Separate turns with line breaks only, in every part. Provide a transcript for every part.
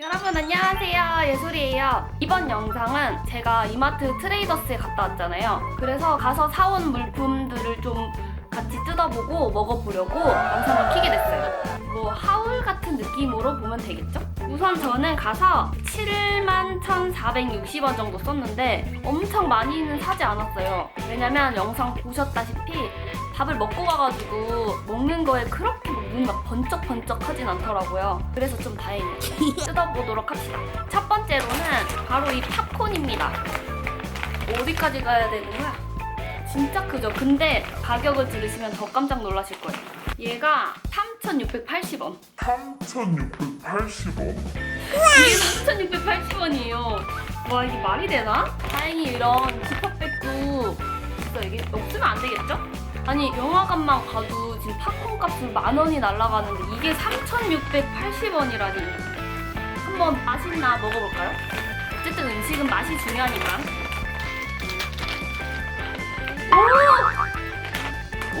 여러분 안녕하세요. 예솔이에요. 이번 영상은 제가 이마트 트레이더스에 갔다 왔잖아요. 그래서 가서 사온 물품들을 좀 같이 뜯어보고 먹어보려고 영상을 키게 됐어요. 뭐 하울 같은 느낌으로 보면 되겠죠? 우선 저는 가서 7만 1,460원 정도 썼는데 엄청 많이는 사지 않았어요. 왜냐면 영상 보셨다시피 밥을 먹고 가가지고 먹는 거에 그렇게 막 눈이 막 번쩍번쩍 하진 않더라고요. 그래서 좀 다행이에요. 뜯어보도록 합시다. 첫 번째로는 바로 이 팝콘입니다. 어디까지 가야 되는 거야? 진짜 크죠? 근데 가격을 들으시면 더 깜짝 놀라실 거예요. 얘가 3,680원.
3,680원.
이게 3,680원이에요. 와, 이게 말이 되나? 다행히 이런 지퍼백도 있어. 이게 없으면 안 되겠죠? 아니, 영화관만 가도 지금 팝콘 값은 만 원이 날라가는데 이게 3,680원이라니. 한번 맛있나 먹어볼까요? 어쨌든 음식은 맛이 중요하니까.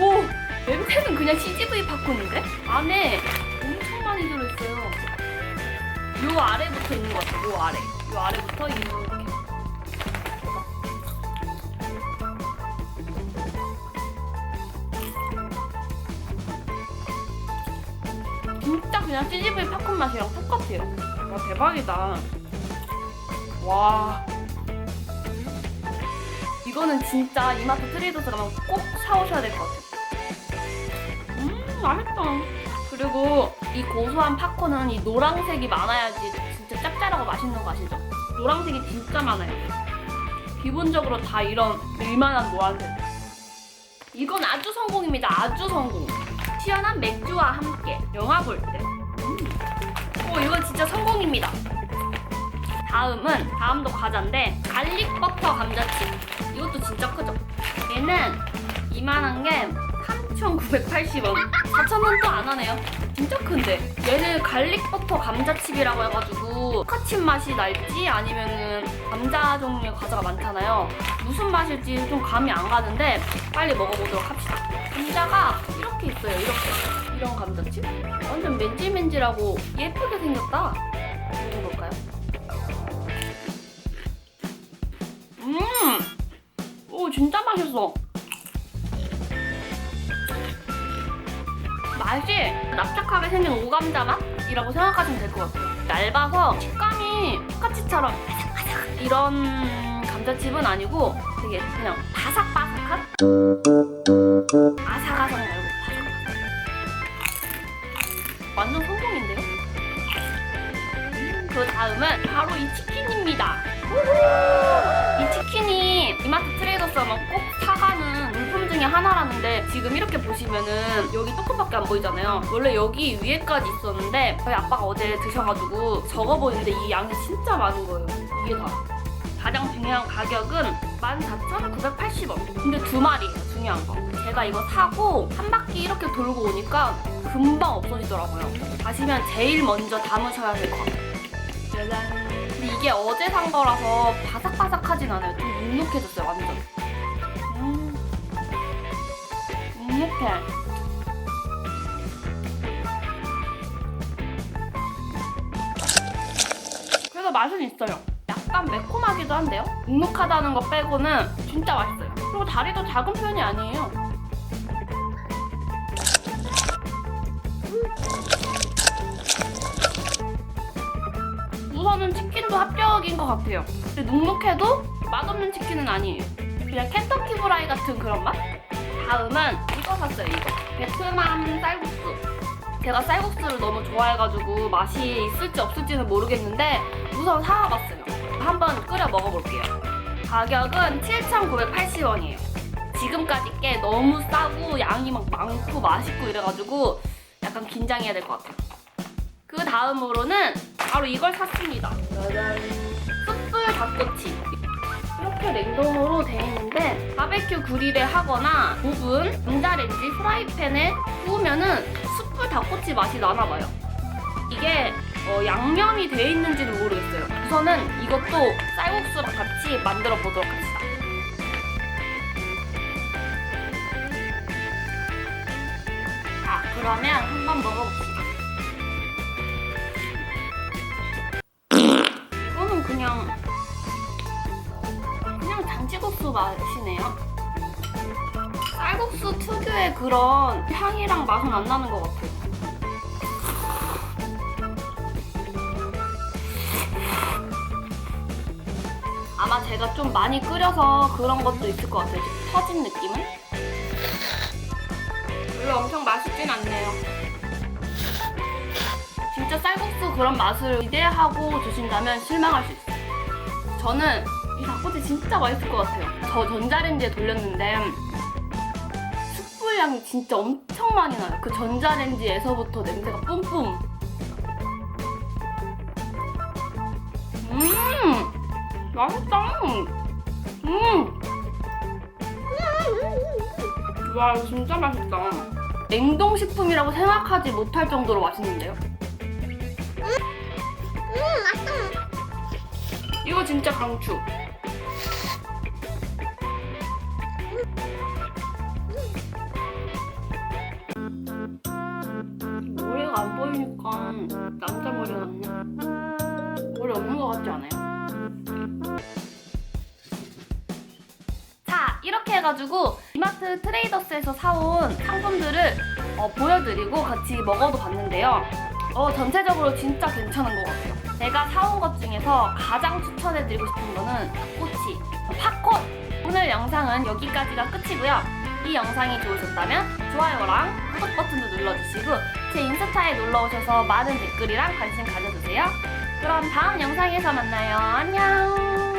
오! 오! 냄새는 그냥 CGV 팝콘인데? 안에 엄청 많이 들어있어요. 요 아래부터 있는 것 같아. 요 아래. 요 아래부터 이렇 그냥 CGV 팝콘 맛이랑 똑같아요. 와 대박이다. 와. 이거는 진짜 이마트 트레이더스 가면 꼭 사오셔야 될 것 같아요. 음 맛있다. 그리고 이 고소한 팝콘은 이 노란색이 많아야지 진짜 짭짤하고 맛있는 거 아시죠? 노란색이 진짜 많아요. 기본적으로 다 이런 밀만한 노란색. 이건 아주 성공입니다. 아주 성공. 시원한 맥주와 함께 영화 볼 때. 음. 오, 이건 진짜 성공입니다. 다음은 다음도 과자인데 갈릭 버터 감자칩. 이것도 진짜 크죠? 얘는 이만한 게 3,980원. 4,000원도 안 하네요. 진짜 큰데. 얘는 갈릭 버터 감자칩이라고 해가지고 카칩 맛이 날지 아니면은 감자 종류의 과자가 많잖아요. 무슨 맛일지 좀 감이 안 가는데 빨리 먹어보도록 합시다. 감자가 이렇게 있어요. 이렇게. 이런 감자칩. 완전 맨질맨질하고 예쁘게 생겼다. 먹어볼까요? 음! 오, 진짜 맛있어. 맛이 납작하게 생긴 오감자 맛이라고 생각하시면 될 것 같아요. 얇아서 식감이 토카치처럼 바삭바삭 이런 감자칩은 아니고 되게 그냥 바삭바삭한? 아삭아삭 말고 바삭바삭. 완전 성공인데요? 그 다음은 바로 이 치킨입니다. 이 치킨이 이마트 트레이더스 가면 꼭 중에 하나라는데 지금 이렇게 보시면은 여기 조금밖에 안 보이잖아요. 원래 여기 위에까지 있었는데 저희 아빠가 어제 드셔가지고 적어 보이는데 이 양이 진짜 많은 거예요. 이게 다. 가장 중요한 가격은 14,980원. 근데 두 마리예요, 중요한 거. 제가 이거 사고 한 바퀴 이렇게 돌고 오니까 금방 없어지더라고요. 가시면 제일 먼저 담으셔야 될 것 같아요. 근데 이게 어제 산 거라서 바삭바삭하진 않아요. 좀 눅눅해졌어요, 완전. 눅눅해. 그래서 맛은 있어요. 약간 매콤하기도 한데요. 눅눅하다는 거 빼고는 진짜 맛있어요. 그리고 다리도 작은 편이 아니에요. 우선은 치킨도 합격인 것 같아요. 근데 눅눅해도 맛없는 치킨은 아니에요. 그냥 켄터키 프라이 같은 그런 맛? 다음은 이거 샀어요, 이거. 베트남 쌀국수. 제가 쌀국수를 너무 좋아해가지고 맛이 있을지 없을지는 모르겠는데 우선 사와봤어요. 한번 끓여 먹어볼게요. 가격은 7,980원이에요. 지금까지 게 너무 싸고 양이 막 많고 맛있고 이래가지고 약간 긴장해야 될 것 같아요. 그 다음으로는 바로 이걸 샀습니다. 짜잔. 숯불 닭꼬치. 이렇게 냉동으로 돼 있는데 바베큐 그릴에 하거나 오븐, 전자레인지, 프라이팬에 구우면은 숯불 닭꼬치 맛이 나나 봐요. 이게 어, 양념이 돼 있는지는 모르겠어요. 우선은 이것도 쌀국수랑 같이 만들어 보도록 합시다. 자, 그러면 한번 먹어봅시다. 그냥 그냥 잔치국수 맛이네요. 쌀국수 특유의 그런 향이랑 맛은 안 나는 것 같아요. 아마 제가 좀 많이 끓여서 그런 것도 있을 것 같아요. 좀 터진 느낌은? 별로 엄청 맛있진 않네요. 진짜 쌀국수 그런 맛을 기대하고 드신다면 실망할 수 있어요. 저는 이 닭꼬치 진짜 맛있을 것 같아요. 저 전자레인지에 돌렸는데 숯불 향이 진짜 엄청 많이 나요. 그 전자레인지에서부터 냄새가 뿜뿜. 음, 맛있다. 음. 와, 진짜 맛있다. 냉동식품이라고 생각하지 못할 정도로 맛있는데요? 이거 진짜 강추. 안 보이니까 남자 머리 같네. 머리 없는 것 같지 않아요? 자, 이렇게 해가지고 이마트 트레이더스에서 사온 상품들을 어, 보여드리고 같이 먹어도 봤는데요. 어, 전체적으로 진짜 괜찮은 것 같아요. 제가 사온 것 중에서 가장 추천해드리고 싶은 거는 닭꼬치, 팝콘! 오늘 영상은 여기까지가 끝이고요. 이 영상이 좋으셨다면 좋아요랑 구독 버튼도 눌러주시고 제 인스타에 놀러오셔서 많은 댓글이랑 관심 가져주세요. 그럼 다음 영상에서 만나요. 안녕!